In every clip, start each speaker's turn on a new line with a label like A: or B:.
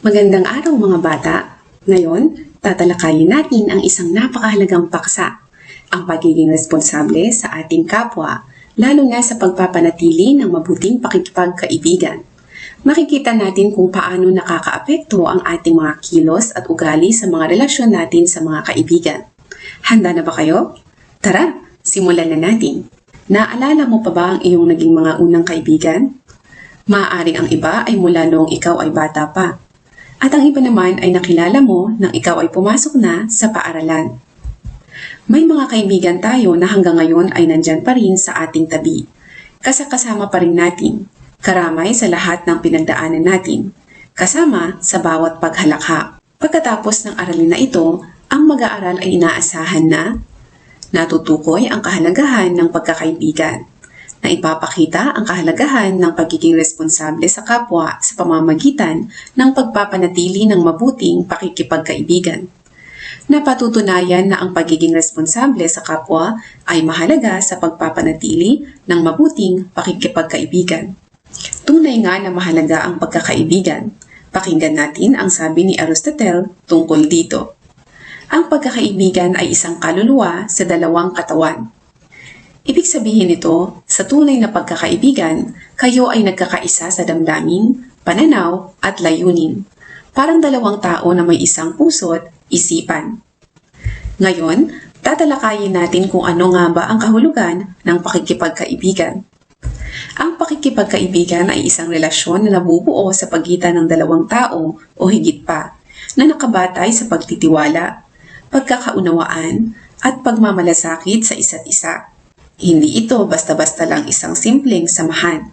A: Magandang araw mga bata! Ngayon, tatalakayin natin ang isang napakahalagang paksa, ang pagiging responsable sa ating kapwa, lalo na sa pagpapanatili ng mabuting pakikipagkaibigan. Makikita natin kung paano nakakaapekto ang ating mga kilos at ugali sa mga relasyon natin sa mga kaibigan. Handa na ba kayo? Tara, simulan na natin. Naalala mo pa ba ang iyong naging mga unang kaibigan? Maaaring ang iba ay mula noong ikaw ay bata pa. At ang iba naman ay nakilala mo nang ikaw ay pumasok na sa paaralan. May mga kaibigan tayo na hanggang ngayon ay nandyan pa rin sa ating tabi. Kasakasama pa rin natin, karamay sa lahat ng pinagdaanan natin, kasama sa bawat paghalakha. Pagkatapos ng aralin na ito, ang mag-aaral ay inaasahan na natutukoy ang kahalagahan ng pagkakaibigan na ipapakita ang kahalagahan ng pagiging responsable sa kapwa sa pamamagitan ng pagpapanatili ng mabuting pakikipagkaibigan. Napatutunayan na ang pagiging responsable sa kapwa ay mahalaga sa pagpapanatili ng mabuting pakikipagkaibigan. Tunay nga na mahalaga ang pagkakaibigan. Pakinggan natin ang sabi ni Aristotle tungkol dito. Ang pagkakaibigan ay isang kaluluwa sa dalawang katawan Ibig sabihin nito, sa tunay na pagkakaibigan, kayo ay nagkakaisa sa damdamin, pananaw, at layunin. Parang dalawang tao na may isang puso't isipan. Ngayon, tatalakayin natin kung ano nga ba ang kahulugan ng pakikipagkaibigan. Ang pakikipagkaibigan ay isang relasyon na nabubuo sa pagitan ng dalawang tao o higit pa, na nakabatay sa pagtitiwala, pagkakaunawaan, at pagmamalasakit sa isa't isa. Hindi ito basta-basta lang isang simpleng samahan,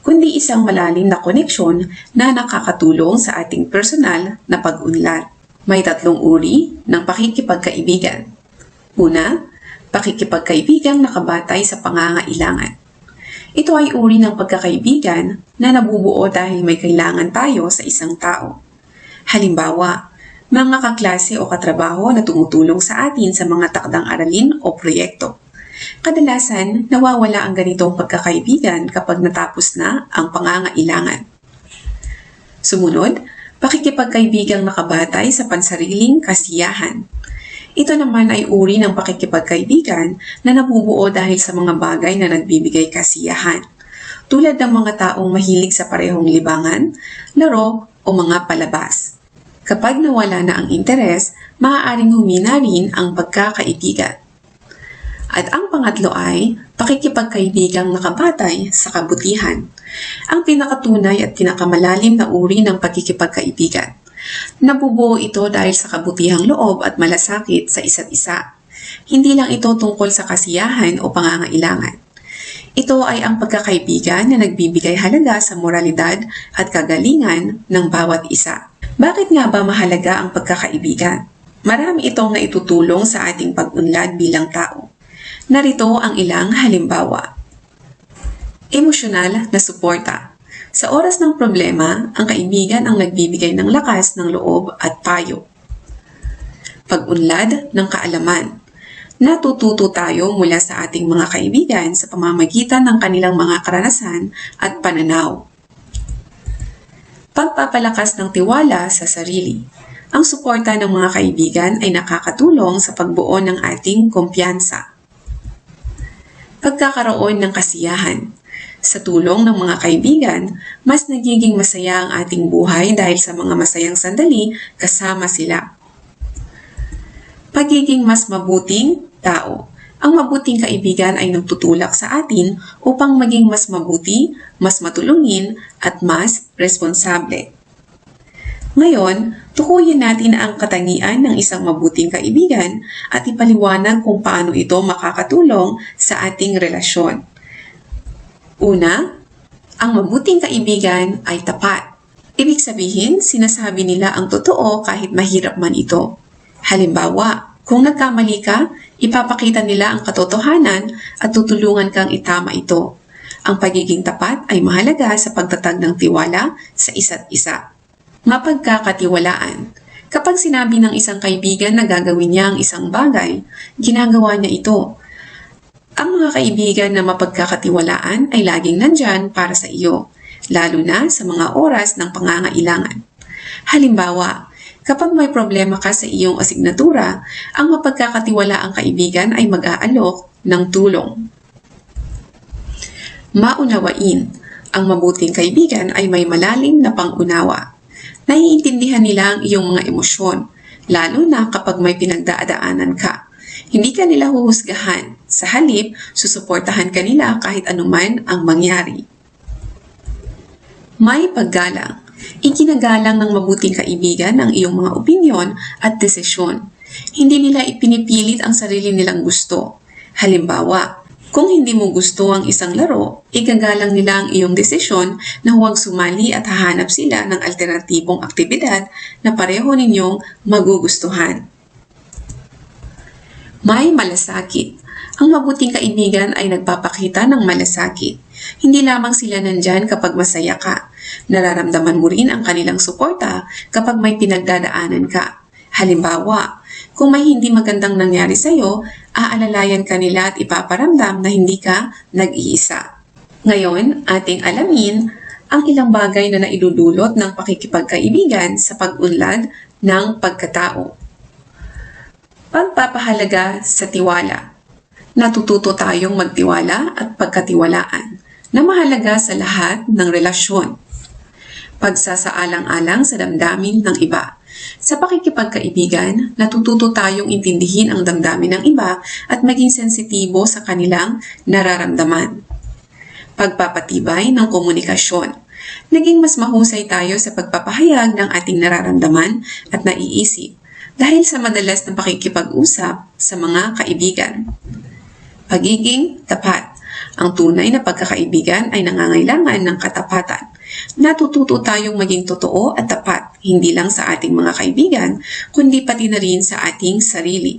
A: kundi isang malalim na koneksyon na nakakatulong sa ating personal na pag-unlad. May tatlong uri ng pakikipagkaibigan. Una, pakikipagkaibigang nakabatay sa pangangailangan. Ito ay uri ng pagkakaibigan na nabubuo dahil may kailangan tayo sa isang tao. Halimbawa, mga kaklase o katrabaho na tumutulong sa atin sa mga takdang aralin o proyekto. Kadalasan, nawawala ang ganitong pagkakaibigan kapag natapos na ang pangangailangan. Sumunod, pakikipagkaibigang nakabatay sa pansariling kasiyahan. Ito naman ay uri ng pakikipagkaibigan na nabubuo dahil sa mga bagay na nagbibigay kasiyahan, tulad ng mga taong mahilig sa parehong libangan, laro o mga palabas. Kapag nawala na ang interes, maaaring humina rin ang pagkakaibigan. At ang pangatlo ay pakikipagkaibigang nakabatay sa kabutihan. Ang pinakatunay at pinakamalalim na uri ng pakikipagkaibigan. Nabubuo ito dahil sa kabutihang loob at malasakit sa isa't isa. Hindi lang ito tungkol sa kasiyahan o pangangailangan. Ito ay ang pagkakaibigan na nagbibigay halaga sa moralidad at kagalingan ng bawat isa. Bakit nga ba mahalaga ang pagkakaibigan? Marami itong naitutulong sa ating pag-unlad bilang tao. Narito ang ilang halimbawa. Emosyonal na suporta. Sa oras ng problema, ang kaibigan ang nagbibigay ng lakas ng loob at payo. Pag-unlad ng kaalaman. Natututo tayo mula sa ating mga kaibigan sa pamamagitan ng kanilang mga karanasan at pananaw. Pagpapalakas ng tiwala sa sarili. Ang suporta ng mga kaibigan ay nakakatulong sa pagbuo ng ating kumpiyansa pagkakaroon ng kasiyahan. Sa tulong ng mga kaibigan, mas nagiging masaya ang ating buhay dahil sa mga masayang sandali kasama sila. Pagiging mas mabuting tao. Ang mabuting kaibigan ay nagtutulak sa atin upang maging mas mabuti, mas matulungin, at mas responsable. Ngayon, tukuyin natin ang katangian ng isang mabuting kaibigan at ipaliwanag kung paano ito makakatulong sa ating relasyon. Una, ang mabuting kaibigan ay tapat. Ibig sabihin, sinasabi nila ang totoo kahit mahirap man ito. Halimbawa, kung nagkamali ka, ipapakita nila ang katotohanan at tutulungan kang itama ito. Ang pagiging tapat ay mahalaga sa pagtatag ng tiwala sa isa't isa mapagkakatiwalaan. Kapag sinabi ng isang kaibigan na gagawin niya ang isang bagay, ginagawa niya ito. Ang mga kaibigan na mapagkakatiwalaan ay laging nandyan para sa iyo, lalo na sa mga oras ng pangangailangan. Halimbawa, kapag may problema ka sa iyong asignatura, ang mapagkakatiwalaang kaibigan ay mag-aalok ng tulong. Maunawain. Ang mabuting kaibigan ay may malalim na pangunawa. Naiintindihan nila ang iyong mga emosyon, lalo na kapag may pinagdaadaanan ka. Hindi ka nila huhusgahan. Sa halip, susuportahan ka nila kahit anuman ang mangyari. May paggalang. Ikinagalang ng mabuting kaibigan ang iyong mga opinyon at desisyon. Hindi nila ipinipilit ang sarili nilang gusto. Halimbawa, kung hindi mo gusto ang isang laro, igagalang nila ang iyong desisyon na huwag sumali at hahanap sila ng alternatibong aktibidad na pareho ninyong magugustuhan. May malasakit. Ang mabuting kaibigan ay nagpapakita ng malasakit. Hindi lamang sila nandyan kapag masaya ka. Nararamdaman mo rin ang kanilang suporta kapag may pinagdadaanan ka. Halimbawa, kung may hindi magandang nangyari sa'yo, aalalayan ka nila at ipaparamdam na hindi ka nag-iisa. Ngayon, ating alamin ang ilang bagay na naidudulot ng pakikipagkaibigan sa pag-unlad ng pagkatao. Pagpapahalaga sa tiwala. Natututo tayong magtiwala at pagkatiwalaan na mahalaga sa lahat ng relasyon. Pagsasaalang-alang sa damdamin ng iba. Sa pakikipagkaibigan, natututo tayong intindihin ang damdamin ng iba at maging sensitibo sa kanilang nararamdaman. Pagpapatibay ng komunikasyon. Naging mas mahusay tayo sa pagpapahayag ng ating nararamdaman at naiisip dahil sa madalas na pakikipag-usap sa mga kaibigan. Pagiging tapat. Ang tunay na pagkakaibigan ay nangangailangan ng katapatan. Natututo tayong maging totoo at tapat, hindi lang sa ating mga kaibigan, kundi pati na rin sa ating sarili.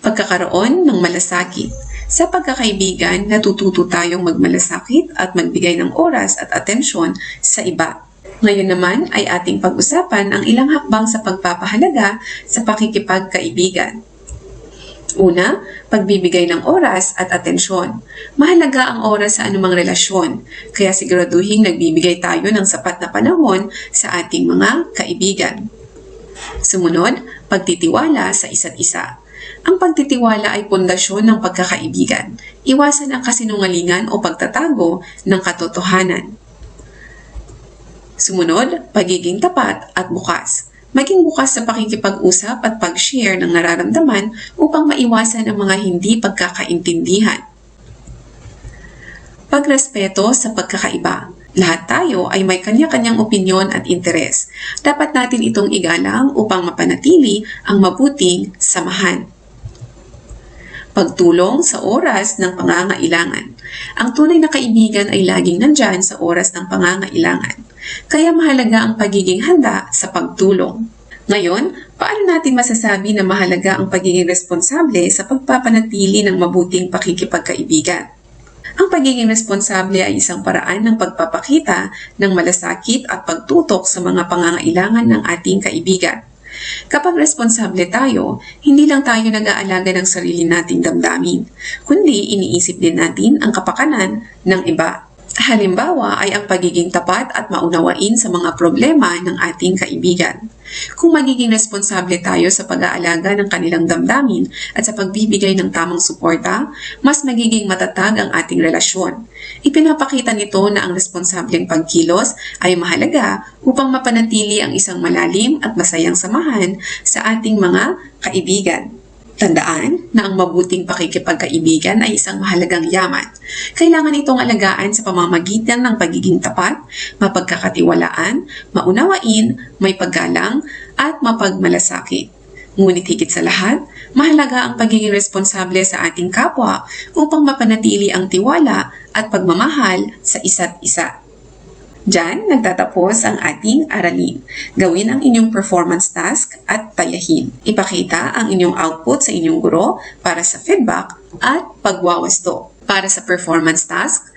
A: Pagkakaroon ng malasakit. Sa pagkakaibigan, natututo tayong magmalasakit at magbigay ng oras at atensyon sa iba. Ngayon naman ay ating pag-usapan ang ilang hakbang sa pagpapahalaga sa pakikipagkaibigan. Una, pagbibigay ng oras at atensyon. Mahalaga ang oras sa anumang relasyon, kaya siguraduhin nagbibigay tayo ng sapat na panahon sa ating mga kaibigan. Sumunod, pagtitiwala sa isa't isa. Ang pagtitiwala ay pundasyon ng pagkakaibigan. Iwasan ang kasinungalingan o pagtatago ng katotohanan. Sumunod, pagiging tapat at bukas. Maging bukas sa pakikipag-usap at pag-share ng nararamdaman upang maiwasan ang mga hindi pagkakaintindihan. Pagrespeto sa pagkakaiba. Lahat tayo ay may kanya-kanyang opinyon at interes. Dapat natin itong igalang upang mapanatili ang mabuting samahan. Pagtulong sa oras ng pangangailangan. Ang tunay na kaibigan ay laging nandyan sa oras ng pangangailangan. Kaya mahalaga ang pagiging handa sa pagtulong. Ngayon, paano natin masasabi na mahalaga ang pagiging responsable sa pagpapanatili ng mabuting pakikipagkaibigan? Ang pagiging responsable ay isang paraan ng pagpapakita ng malasakit at pagtutok sa mga pangangailangan ng ating kaibigan. Kapag responsable tayo, hindi lang tayo nag-aalaga ng sarili nating damdamin, kundi iniisip din natin ang kapakanan ng iba. Halimbawa ay ang pagiging tapat at maunawain sa mga problema ng ating kaibigan. Kung magiging responsable tayo sa pag-aalaga ng kanilang damdamin at sa pagbibigay ng tamang suporta, mas magiging matatag ang ating relasyon. Ipinapakita nito na ang responsableng pagkilos ay mahalaga upang mapanatili ang isang malalim at masayang samahan sa ating mga kaibigan. Tandaan na ang mabuting pakikipagkaibigan ay isang mahalagang yaman. Kailangan itong alagaan sa pamamagitan ng pagiging tapat, mapagkakatiwalaan, maunawain, may paggalang, at mapagmalasakit. Ngunit higit sa lahat, mahalaga ang pagiging responsable sa ating kapwa upang mapanatili ang tiwala at pagmamahal sa isa't isa. Diyan nagtatapos ang ating aralin. Gawin ang inyong performance task at tayahin. Ipakita ang inyong output sa inyong guro para sa feedback at pagwawasto. Para sa performance task,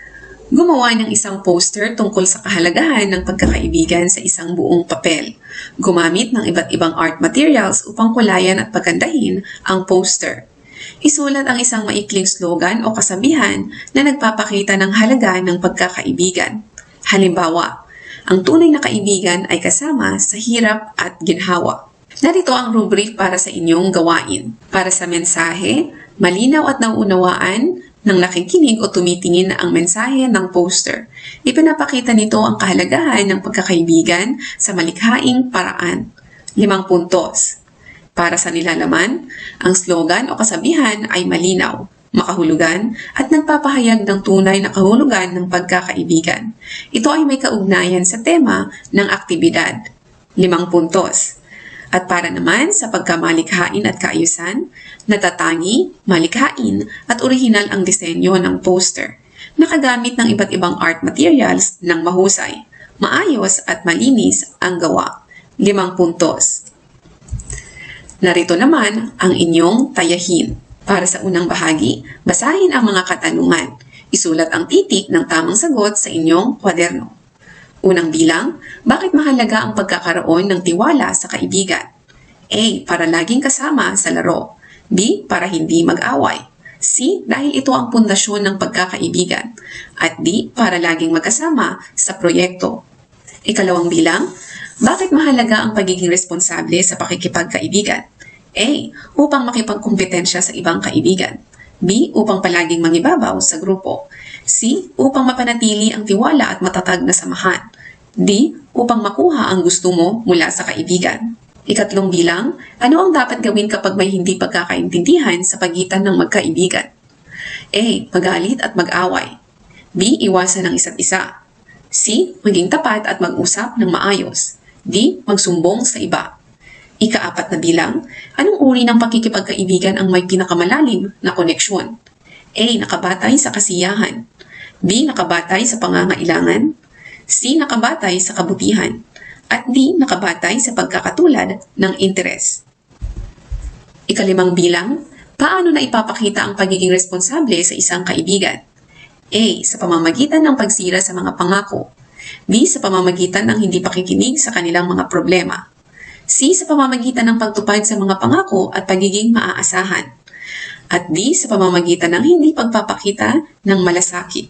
A: gumawa ng isang poster tungkol sa kahalagahan ng pagkakaibigan sa isang buong papel. Gumamit ng iba't ibang art materials upang kulayan at pagandahin ang poster. Isulat ang isang maikling slogan o kasabihan na nagpapakita ng halaga ng pagkakaibigan. Halimbawa, Ang tunay na kaibigan ay kasama sa hirap at ginhawa. Narito ang rubric para sa inyong gawain. Para sa mensahe, malinaw at nauunawaan ng nakikinig o tumitingin ang mensahe ng poster. Ipinapakita nito ang kahalagahan ng pagkakaibigan sa malikhaing paraan. Limang puntos. Para sa nilalaman, ang slogan o kasabihan ay malinaw, makahulugan, at nagpapahayag ng tunay na kahulugan ng pagkakaibigan. Ito ay may kaugnayan sa tema ng aktibidad. Limang puntos. At para naman sa pagkamalikhain at kaayusan, natatangi, malikhain at orihinal ang disenyo ng poster. Nakagamit ng iba't ibang art materials ng mahusay, maayos at malinis ang gawa. Limang puntos. Narito naman ang inyong tayahin. Para sa unang bahagi, basahin ang mga katanungan. Isulat ang titik ng tamang sagot sa inyong kwaderno. Unang bilang, bakit mahalaga ang pagkakaroon ng tiwala sa kaibigan? A. Para laging kasama sa laro. B. Para hindi mag-away. C. Dahil ito ang pundasyon ng pagkakaibigan. At D. Para laging magkasama sa proyekto. Ikalawang bilang, bakit mahalaga ang pagiging responsable sa pakikipagkaibigan? A. Upang makipagkumpetensya sa ibang kaibigan. B. Upang palaging mangibabaw sa grupo. C. Upang mapanatili ang tiwala at matatag na samahan. D. Upang makuha ang gusto mo mula sa kaibigan. Ikatlong bilang, ano ang dapat gawin kapag may hindi pagkakaintindihan sa pagitan ng magkaibigan? A. Magalit at mag-away. B. Iwasan ang isa't isa. C. Maging tapat at mag-usap ng maayos. D. Magsumbong sa iba. Ikaapat na bilang, anong uri ng pakikipagkaibigan ang may pinakamalalim na koneksyon? A. Nakabatay sa kasiyahan. B. Nakabatay sa pangangailangan. C. Nakabatay sa kabutihan. At D. Nakabatay sa pagkakatulad ng interes. Ikalimang bilang, paano na ipapakita ang pagiging responsable sa isang kaibigan? A. Sa pamamagitan ng pagsira sa mga pangako. B. Sa pamamagitan ng hindi pakikinig sa kanilang mga problema. C. Sa pamamagitan ng pagtupad sa mga pangako at pagiging maaasahan. At D. Sa pamamagitan ng hindi pagpapakita ng malasakit.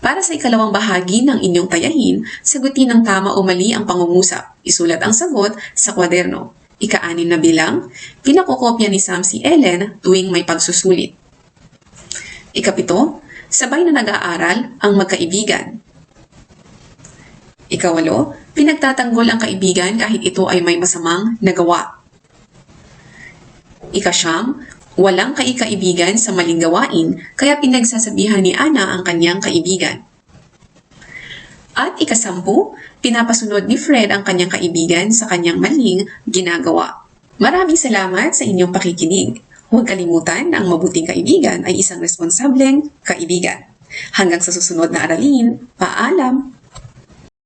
A: Para sa ikalawang bahagi ng inyong tayahin, sagutin ng tama o mali ang pangungusap. Isulat ang sagot sa kwaderno. Ika-anim na bilang, pinakokopya ni Sam si Ellen tuwing may pagsusulit. Ikapito, sabay na nag-aaral ang magkaibigan. Ikawalo, pinagtatanggol ang kaibigan kahit ito ay may masamang nagawa. Ikasyam, walang kaikaibigan sa maling gawain kaya pinagsasabihan ni Ana ang kanyang kaibigan. At ikasampu, pinapasunod ni Fred ang kanyang kaibigan sa kanyang maling ginagawa. Maraming salamat sa inyong pakikinig. Huwag kalimutan na ang mabuting kaibigan ay isang responsableng kaibigan. Hanggang sa susunod na aralin, paalam!